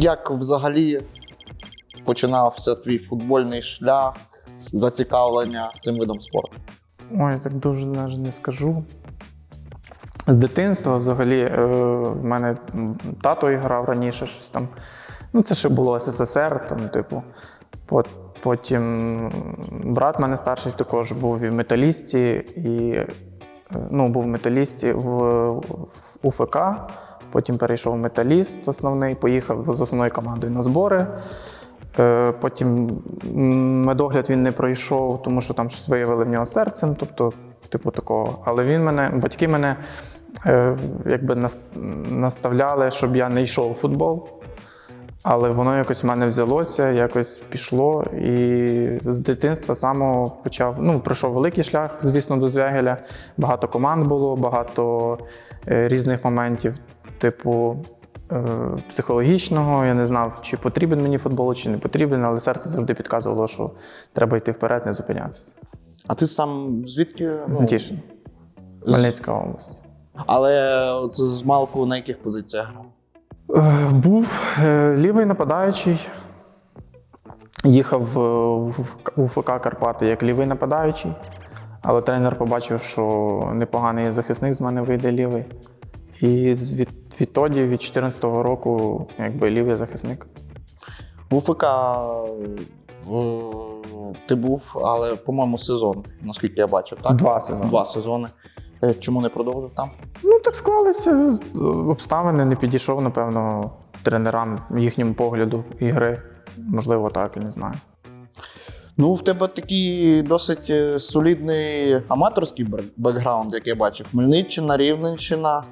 Як взагалі починався твій футбольний шлях, зацікавлення цим видом спорту? Ой, так дуже навіть не скажу. З дитинства взагалі е, в мене тато грав раніше щось там. Ну, це ще було СССР, там, типу. Потім брат мене старший також був і в металісті, і е, ну, був в металісті в УФК. Потім перейшов металіст основний, поїхав з основною командою на збори. Е, Потім медогляд він не пройшов, тому що там щось виявили в нього серцем, тобто, типу такого. Але він мене, батьки мене е, якби наставляли, щоб я не йшов у футбол. Але воно якось в мене взялося, якось пішло. І з дитинства самого почав. Ну, пройшов великий шлях, звісно, до Звягеля. Багато команд було, багато е, різних моментів, типу е, психологічного. Я не знав, чи потрібен мені футбол, чи не потрібен, але серце завжди підказувало, що треба йти вперед, не зупинятися. А ти сам звідки? З Нетішина, Хмельницька область. Але от з малку на яких позиціях грав? Е, Був е, лівий нападаючий. Їхав в УФК Карпати як лівий нападаючий, але тренер побачив, що непоганий захисник з мене вийде лівий. І з- від, відтоді, від 2014 року, якби лівий захисник. В УФК е, ти був, але, по-моєму, сезон, наскільки я бачив, так? Два сезони. Два сезони. Е, Чому не продовжив там? Ну, так склалися обставини, не підійшов, напевно, тренерам їхньому погляду ігри. Можливо, так, я не знаю. Ну, в тебе такий досить е, солідний аматорський бекграунд, як я бачив. Хмельниччина, Рівненщина.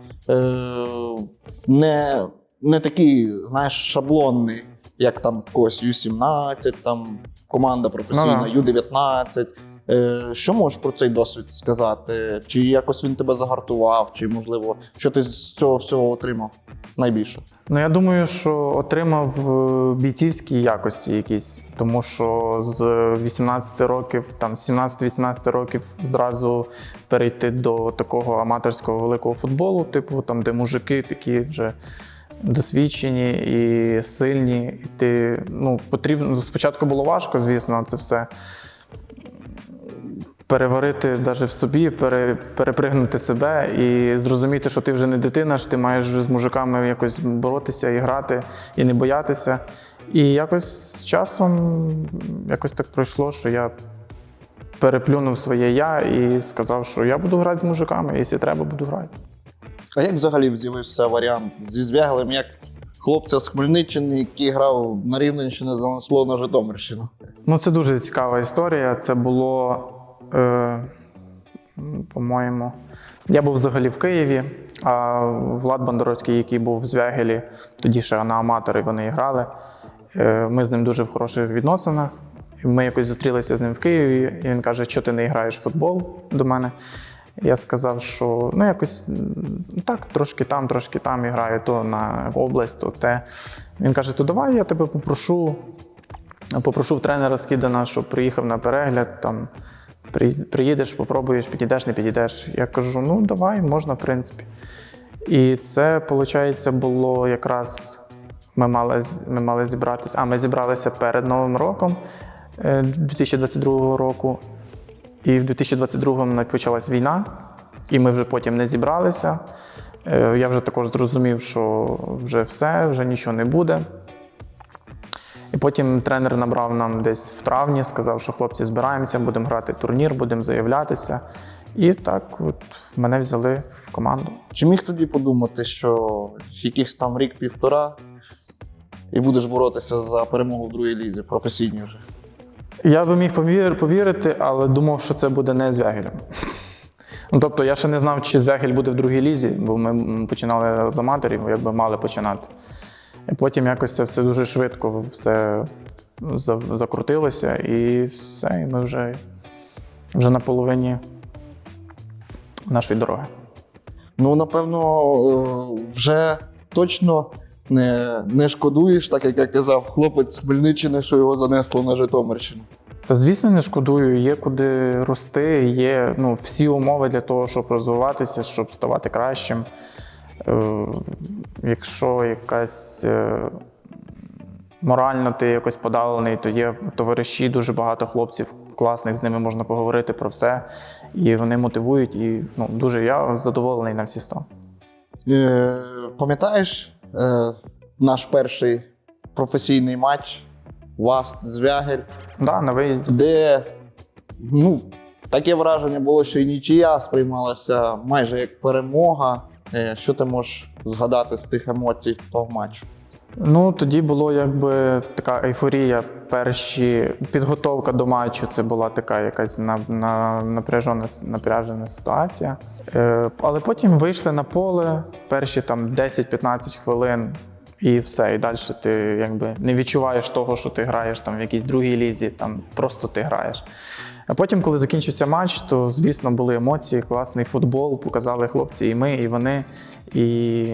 Не, не такий, знаєш, шаблонний, як там в когось U17, там команда професійна, Ну U19. Е, що можеш про цей досвід сказати? Чи якось він тебе загартував, чи можливо, що ти з цього всього отримав найбільше? Ну, я думаю, що отримав е, бійцівські якості якісь, тому що з 18 років, там з 17-18 років зразу перейти до такого аматорського великого футболу, типу там, де мужики такі вже досвідчені і сильні. І ти ну, потрібно спочатку було важко, звісно, це все. Переварити навіть в собі, пере, перепригнути себе і зрозуміти, що ти вже не дитина, що ти маєш з мужиками якось боротися і грати, і не боятися. І якось з часом якось так пройшло, що я переплюнув своє я і сказав, що я буду грати з мужиками, якщо треба, буду грати. А як взагалі з'явився варіант зі Звягелем, як хлопця з Хмельниччини, який грав на Рівненщині, занесло на Житомирщину? Ну, це дуже цікава історія. Це було, по-моєму, я був взагалі в Києві, а Влад Бондаровський, який був в Звягелі, тоді ще на аматори вони грали. Е, ми з ним дуже в хороших відносинах. Ми якось зустрілися з ним в Києві, і він каже, що ти не граєш в футбол до мене. Я сказав, що ну якось так, трошки там, трошки там і граю, то на область, то те. Він каже: то давай я тебе попрошу, Попрошу в тренера Скідана, щоб приїхав на перегляд. Там приїдеш, попробуєш, підійдеш, не підійдеш. Я кажу: ну давай, можна, в принципі. І це, виходить, було якраз ми мали, ми мали зібратися. А ми зібралися перед Новим роком е, 2022 року. І в 2022 почалась війна, і ми вже потім не зібралися. Е, Я вже також зрозумів, що вже все, вже нічого не буде. І потім тренер набрав нам десь в травні, сказав, що хлопці збираємося, будемо грати турнір, будемо заявлятися. І так от мене взяли в команду. Чи міг тоді подумати, що якихось там рік-півтора і будеш боротися за перемогу в другій лізі, професійній вже? Я би міг повірити, але думав, що це буде не з Вягелем. Ну, тобто я ще не знав, чи Звягель буде в другій лізі, бо ми починали з аматорів, якби мали починати. І потім якось це все дуже швидко все закрутилося, і все, і ми вже, вже на половині нашої дороги. Ну, напевно, е, вже точно не, не шкодуєш, так як я казав, хлопець з Хмельниччини, що його занесло на Житомирщину. Та звісно, не шкодую. Є куди рости, є ну, всі умови для того, щоб розвиватися, щоб ставати кращим. Е, якщо якась е, морально ти якось подавлений, то є товариші, дуже багато хлопців класних, з ними можна поговорити про все. І вони мотивують. І ну, дуже я задоволений на всі сто. Е, пам'ятаєш е, наш перший професійний матч Васт Звягель, Да, на виїзді. де ну, таке враження було, що і нічия сприймалася майже як перемога. Е, що ти можеш згадати з тих емоцій того матчу? Ну, тоді було якби така ейфорія. Перші підготовка до матчу це була така якась на, на, напряжена, напряжена ситуація. Е, але потім вийшли на поле перші там 10-15 хвилин, і все. І далі ти якби не відчуваєш того, що ти граєш там в якійсь другій лізі, там просто ти граєш. А потім, коли закінчився матч, то звісно були емоції, класний футбол, показали хлопці і ми, і вони. І,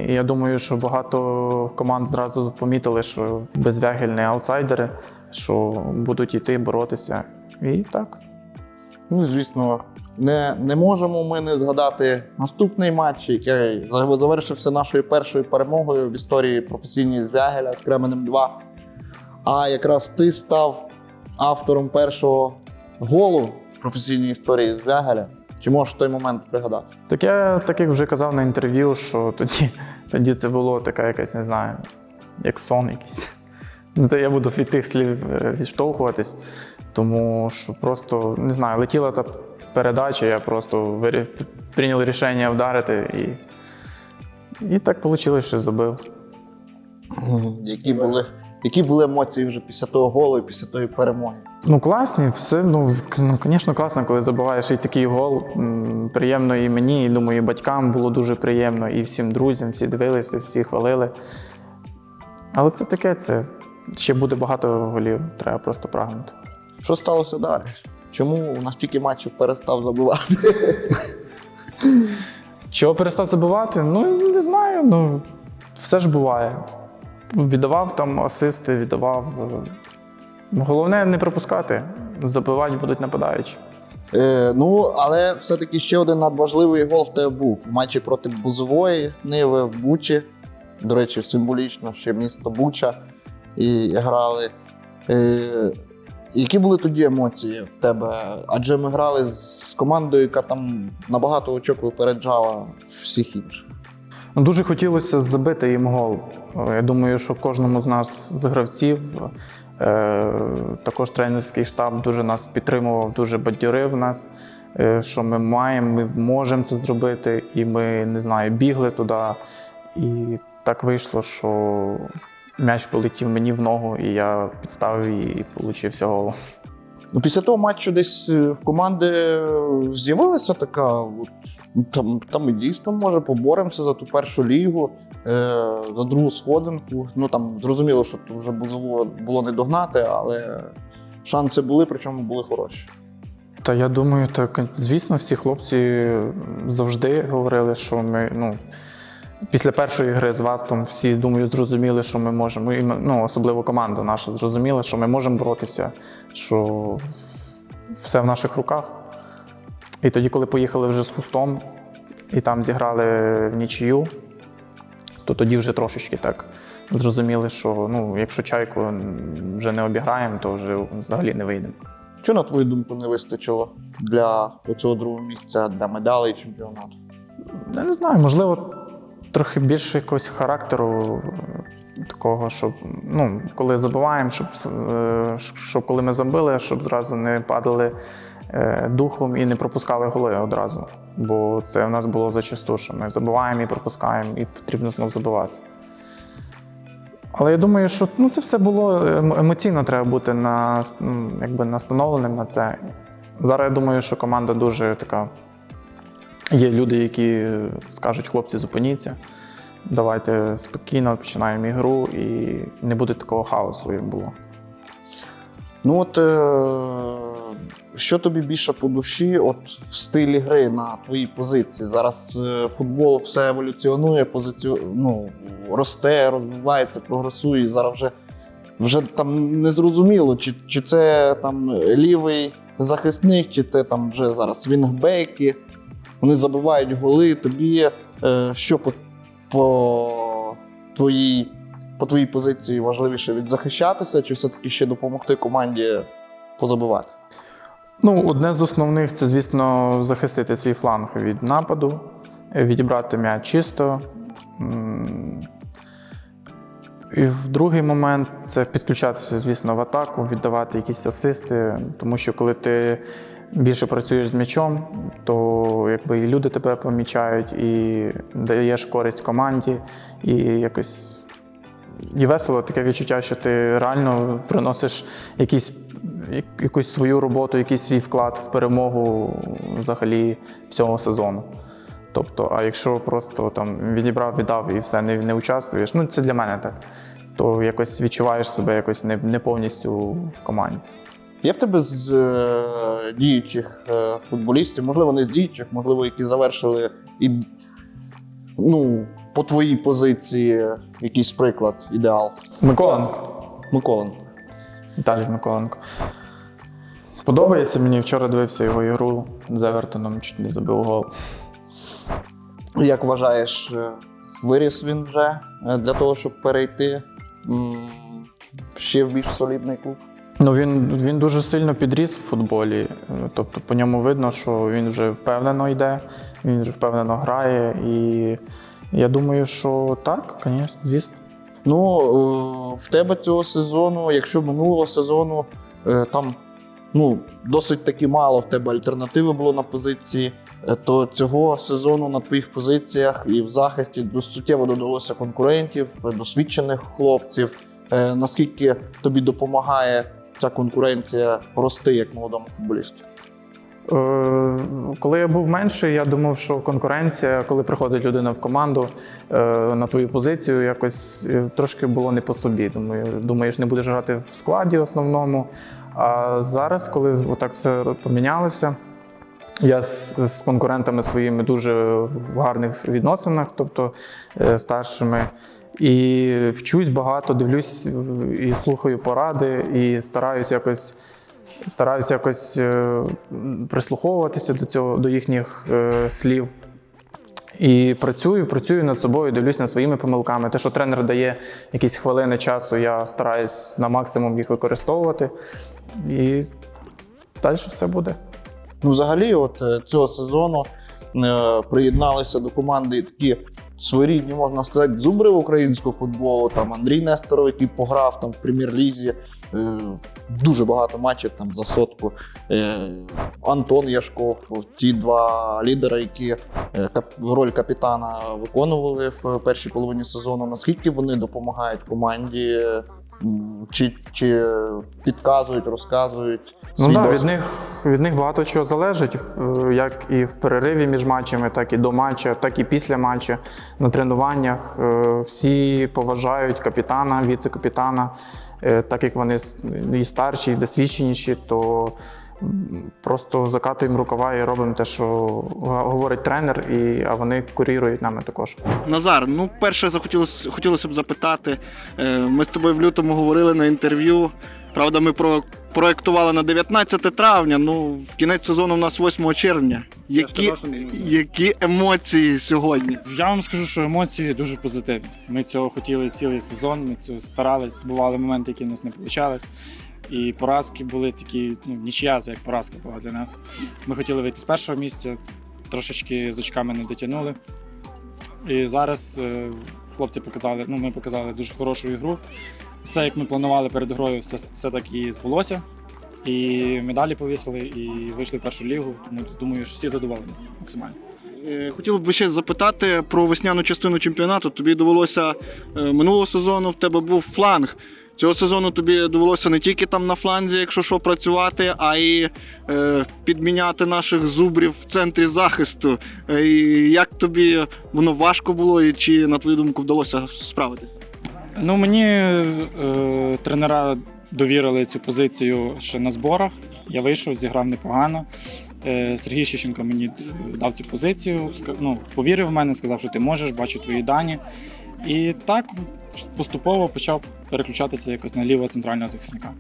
я думаю, що багато команд зразу помітили, що безвягель не аутсайдери, що будуть йти боротися. І так. Ну, звісно, не, не можемо ми не згадати наступний матч, який завершився нашою першою перемогою в історії професійної звягеля з Кременем 2. А якраз ти став автором першого голу в професійній історії звягеля. Чи можеш той момент пригадати? Так я так як вже казав на інтерв'ю, що тоді, тоді це було така якась, не знаю, як сон якийсь. Ну, то я буду від тих слів е, відштовхуватись, тому що просто не знаю, летіла та передача, я просто вирі- прийняв рішення вдарити і, і так вийшло, що забив. Які були, які були емоції вже після того голу і після тої перемоги? Ну, класні, все. Ну, ну, звісно, класно, коли забиваєш і такий гол. Приємно і мені, і думаю, і батькам було дуже приємно, і всім друзям, всі дивилися, всі хвалили. Але це таке, це ще буде багато голів, треба просто прагнути. Що сталося далі? Чому на стільки матчів перестав забивати? Чого перестав забивати? Ну, не знаю. Ну, все ж буває. Віддавав там асисти, віддавав. е, Головне не пропускати. Забивати будуть нападаючі. Е, ну, але все-таки ще один надважливий гол в тебе був в матчі проти Бузової Ниви в Бучі. До речі, символічно, ще місто Буча і грали. Е, які були тоді емоції в тебе? Адже ми грали з командою, яка там набагато очок випереджала всіх інших. Дуже хотілося забити їм гол. Е, Я думаю, що кожному з нас, з гравців, е, також тренерський штаб дуже нас підтримував, дуже бадьорив нас, е, що ми маємо, ми можемо це зробити, і ми не знаю, бігли туди. І так вийшло, що м'яч полетів мені в ногу, і я підставив її і получився гол. Ну, після того матчу десь в команди з'явилася така. От, там, там ми дійсно може поборемося за ту першу лігу, е, за другу сходинку. Ну там зрозуміло, що вже було, було не догнати, але шанси були, причому були хороші. Та я думаю, так звісно, всі хлопці завжди говорили, що ми ну. Після першої гри з Вастом всі, думаю, зрозуміли, що ми можемо, і ну, особливо команда наша зрозуміла, що ми можемо боротися, що все в наших руках. І тоді, коли поїхали вже з хустом і там зіграли в нічию, то тоді вже трошечки так зрозуміли, що ну, якщо чайку вже не обіграємо, то вже взагалі не вийдемо. Що, на твою думку, не вистачило для цього другого місця, для медалей чемпіонату? Я не знаю, можливо, трохи більше якогось характеру е, такого, щоб ну, коли забуваємо, щоб, е, щоб коли ми забили, щоб зразу не падали духом і не пропускали голи одразу. Бо це в нас було зачасту, що ми забуваємо і пропускаємо, і потрібно знов забивати. Але я думаю, що ну, це все було ем- емоційно треба бути на, якби настановленим на це. Зараз я думаю, що команда дуже така Є люди, які скажуть, хлопці, зупиніться, давайте спокійно починаємо ігру і не буде такого хаосу, як було. Ну от е, що тобі більше по душі, от в стилі гри на твоїй позиції? Зараз е, футбол все еволюціонує, позицію, ну, росте, розвивається, прогресує. Зараз вже, вже там незрозуміло, чи, чи це там лівий захисник, чи це там вже зараз вінгбеки. Вони забивають голи. Тобі е, що по, по твоїй по твоїй позиції важливіше відзахищатися, чи все-таки ще допомогти команді позабивати? Ну, одне з основних це, звісно, захистити свій фланг від нападу, відібрати м'яч чисто. І в другий момент це підключатися, звісно, в атаку, віддавати якісь асисти, тому що коли ти більше працюєш з м'ячом, то якби і люди тебе помічають, і даєш користь команді, і якось і весело таке відчуття, що ти реально приносиш якісь, як- якусь свою роботу, якийсь свій вклад в перемогу взагалі всього сезону. Тобто, а якщо просто там відібрав, віддав і все не, не участвуєш, ну це для мене так, то якось відчуваєш себе якось не, не повністю в команді. Є в тебе з е, діючих е, футболістів, можливо, не з діючих, можливо, які завершили і ну, по твоїй позиції якийсь приклад, ідеал. Миколенко. Миколенко. Віталій Миколенко. Подобається мені. Вчора дивився його ігру з Евертоном, чуть не забив гол. Як вважаєш, е, виріс він вже е, для того, щоб перейти ще в більш солідний клуб? Ну, він, він дуже сильно підріс в футболі. Тобто по ньому видно, що він вже впевнено йде, він вже впевнено грає. І я думаю, що так, звісно. Ну, е, в тебе цього сезону, якщо минулого сезону е, там ну, досить таки мало в тебе альтернативи було на позиції, е, то цього сезону на твоїх позиціях і в захисті суттєво додалося конкурентів, досвідчених хлопців. Наскільки тобі допомагає ця конкуренція рости як молодому футболісту? Е, Коли я був менший, я думав, що конкуренція, коли приходить людина в команду е, на твою позицію, якось е, трошки було не по собі. Думаю, думаєш, не будеш грати в складі основному. А зараз, коли отак все помінялося, я з, з конкурентами своїми дуже в гарних відносинах, тобто старшими. І вчусь багато, дивлюсь і слухаю поради, і стараюсь якось стараюся якось е, прислуховуватися до цього, до їхніх е, слів. І працюю, працюю над собою, дивлюсь над своїми помилками. Те, що тренер дає якісь хвилини часу, я стараюсь на максимум їх використовувати. І далі все буде. Ну, взагалі, от е, цього сезону е, приєдналися до команди такі своєрідні, можна сказати, зубри українського футболу. Там Андрій Несторов, який пограв там в прем'єр-лізі. Е, дуже багато матчів там за сотку. Е, Антон Яшков, ті два лідери, які е, роль капітана виконували в першій половині сезону. Наскільки вони допомагають команді? Чи, чи підказують, розказують Ну свій так, від них, від них багато чого залежить, як і в перериві між матчами, так і до матча, так і після матчу, на тренуваннях. Всі поважають капітана, віце-капітана, так як вони і старші, і досвідченіші, то просто закатуємо рукава і робимо те, що говорить тренер, і, а вони курірують нами також. Назар, ну перше захотілося хотілося б запитати. е, Ми з тобою в лютому говорили на інтерв'ю. Правда, ми про проектували на 19 травня. Ну, в кінець сезону у нас 8 червня. Які, які емоції сьогодні? Я вам скажу, що емоції дуже позитивні. Ми цього хотіли цілий сезон, ми цього старались. Бували моменти, які в нас не вийшли. І поразки були такі, ну, нічия, це як поразка була для нас. Ми хотіли вийти з першого місця, трошечки з очками не дотягнули. І зараз е, хлопці показали, ну, ми показали дуже хорошу ігру. Все, як ми планували перед грою, все, все так і збулося. І медалі повісили, і вийшли в першу лігу. Тому думаю, що всі задоволені максимально. Е, Хотів би ще запитати про весняну частину чемпіонату. Тобі довелося е, минулого сезону в тебе був фланг. Цього сезону тобі довелося не тільки там на фланзі, якщо що, працювати, а й е, підміняти наших зубрів в центрі захисту. Е, і як тобі воно важко було, і чи, на твою думку, вдалося справитися? Ну, мені е, тренера довірили цю позицію ще на зборах. Я вийшов, зіграв непогано. Е, Сергій Щищенко мені дав цю позицію, ну, повірив в мене, сказав, що ти можеш, бачу твої дані. І так поступово почав переключатися якось на лівого центрального захисника.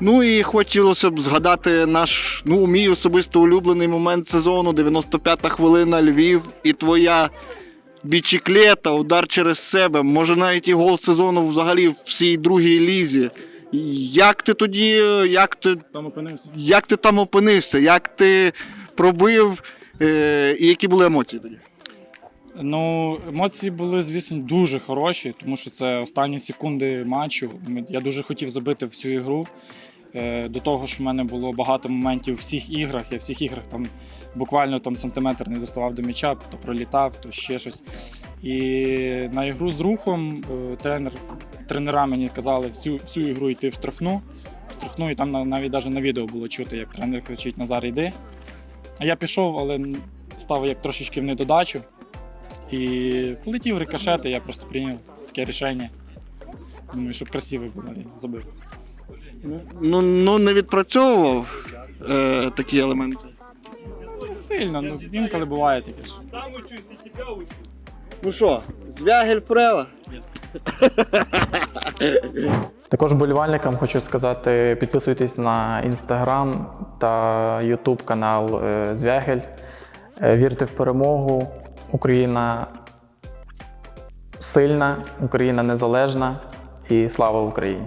Ну і хотілося б згадати наш, ну, мій особисто улюблений момент сезону, 95-та хвилина Львів, і твоя бічіклета, удар через себе, може навіть і гол сезону взагалі в всій другій лізі. Як ти тоді, як ти, Там опинився. як ти там опинився? Як ти пробив? Е, і які були емоції тоді? Ну, емоції були, звісно, дуже хороші, тому що це останні секунди матчу. Я дуже хотів забити всю ігру. Е, До того ж, в мене було багато моментів у всіх іграх. Я в всіх іграх там буквально там сантиметр не доставав до м'яча, то пролітав, то ще щось. І на ігру з рухом е, тренер, тренера мені казали всю, всю ігру йти в штрафну. В штрафну, і там навіть навіть на відео було чути, як тренер кричить Назар, йди. А я пішов, але став як трошечки в недодачу. І полетів рикошет, і я просто прийняв таке рішення. Думаю, щоб красиво було і забив. Ну, ну не відпрацьовував е, такі елементи. Не сильно, ну інколи буває таке ж. Ну що, звягель прева? Також болівальникам хочу сказати: підписуйтесь на інстаграм та ютуб канал е, Звягель. Е, Вірте в перемогу. Україна сильна, Україна незалежна і слава Україні!